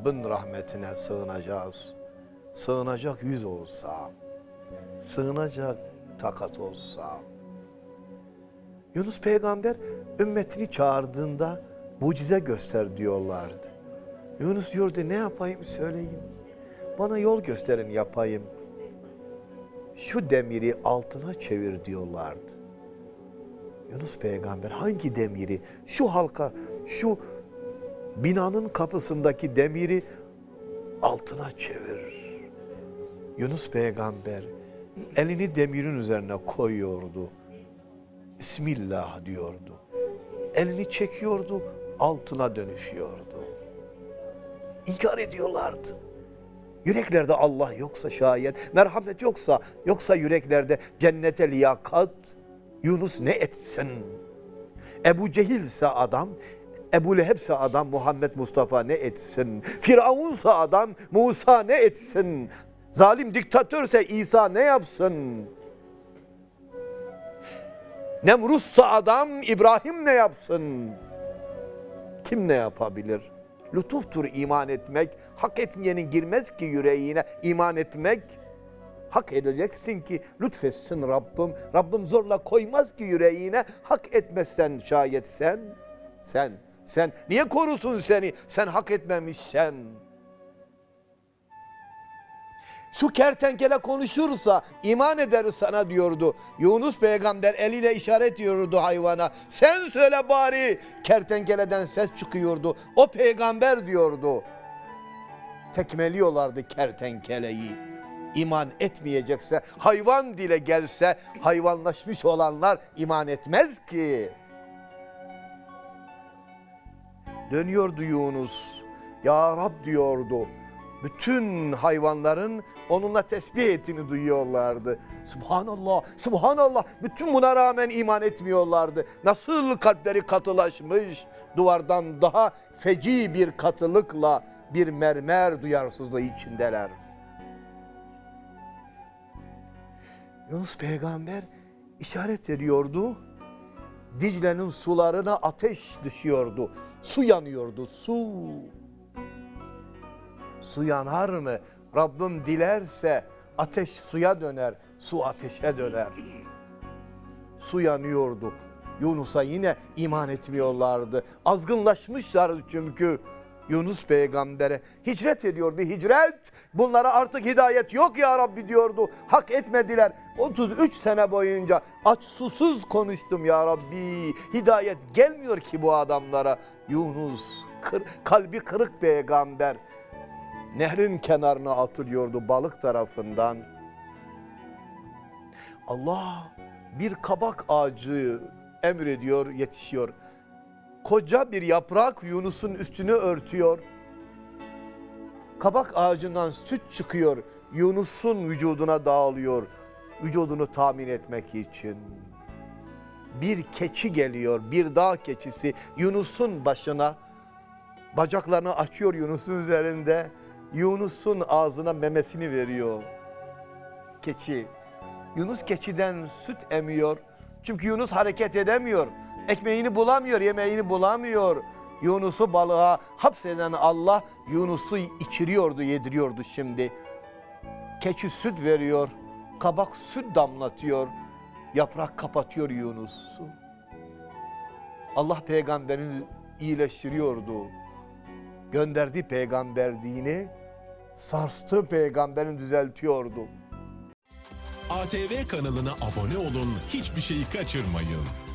Rabbin rahmetine sığınacağız. Sığınacak yüz olsa, sığınacak takat olsa. Yunus peygamber ümmetini çağırdığında mucize göster diyorlardı. Yunus diyordu ne yapayım söyleyin. Bana yol gösterin yapayım. Şu demiri altına çevir diyorlardı. Yunus peygamber hangi demiri? Şu halka, şu binanın kapısındaki demiri altına çevir. Yunus peygamber elini demirin üzerine koyuyordu. Bismillah diyordu. Elini çekiyordu, altına dönüşüyordu. İnkar ediyorlardı. Yüreklerde Allah yoksa şayet, merhamet yoksa, yoksa yüreklerde cennete liyakat, Yunus ne etsin? Ebu Cehilse adam, Ebu Leheb'se adam, Muhammed Mustafa ne etsin? Firavunsa adam, Musa ne etsin? Zalim diktatörse İsa ne yapsın? Nemrutsa adam, İbrahim ne yapsın? Kim ne yapabilir? Lütuftur iman etmek. Hak etmeyenin girmez ki yüreğine iman etmek. Hak edeceksin ki lütfetsin Rabbim. Rabbim zorla koymaz ki yüreğine. Hak etmezsen şayet sen, sen, sen. Niye korusun seni? Sen hak etmemişsen. Şu kertenkele konuşursa iman ederiz sana diyordu. Yunus peygamber eliyle işaret ediyordu hayvana. Sen söyle bari kertenkeleden ses çıkıyordu. O peygamber diyordu. Tekmeliyorlardı kertenkeleyi. İman etmeyecekse hayvan dile gelse hayvanlaşmış olanlar iman etmez ki. Dönüyordu Yunus. Ya Rab diyordu. Bütün hayvanların onunla tesbih ettiğini duyuyorlardı. Subhanallah, subhanallah. Bütün buna rağmen iman etmiyorlardı. Nasıl kalpleri katılaşmış, duvardan daha feci bir katılıkla bir mermer duyarsızlığı içindeler. Yunus peygamber işaret ediyordu. Dicle'nin sularına ateş düşüyordu. Su yanıyordu, su. Su yanar mı? Rabbim dilerse ateş suya döner, su ateşe döner. Su yanıyordu. Yunus'a yine iman etmiyorlardı. Azgınlaşmışlardı çünkü. Yunus peygambere hicret ediyordu. Hicret bunlara artık hidayet yok ya Rabbi diyordu. Hak etmediler. 33 sene boyunca aç susuz konuştum ya Rabbi. Hidayet gelmiyor ki bu adamlara. Yunus kır, kalbi kırık peygamber nehrin kenarına atılıyordu balık tarafından. Allah bir kabak ağacı emrediyor, yetişiyor. Koca bir yaprak Yunus'un üstünü örtüyor. Kabak ağacından süt çıkıyor. Yunus'un vücuduna dağılıyor. Vücudunu tahmin etmek için. Bir keçi geliyor, bir dağ keçisi Yunus'un başına. Bacaklarını açıyor Yunus'un üzerinde. Yunus'un ağzına memesini veriyor. Keçi. Yunus keçiden süt emiyor. Çünkü Yunus hareket edemiyor. Ekmeğini bulamıyor, yemeğini bulamıyor. Yunus'u balığa hapseden Allah Yunus'u içiriyordu, yediriyordu şimdi. Keçi süt veriyor, kabak süt damlatıyor. Yaprak kapatıyor Yunus'u. Allah peygamberini iyileştiriyordu. Gönderdiği peygamberliğini sarstı peygamberini düzeltiyordu. ATV kanalına abone olun, hiçbir şeyi kaçırmayın.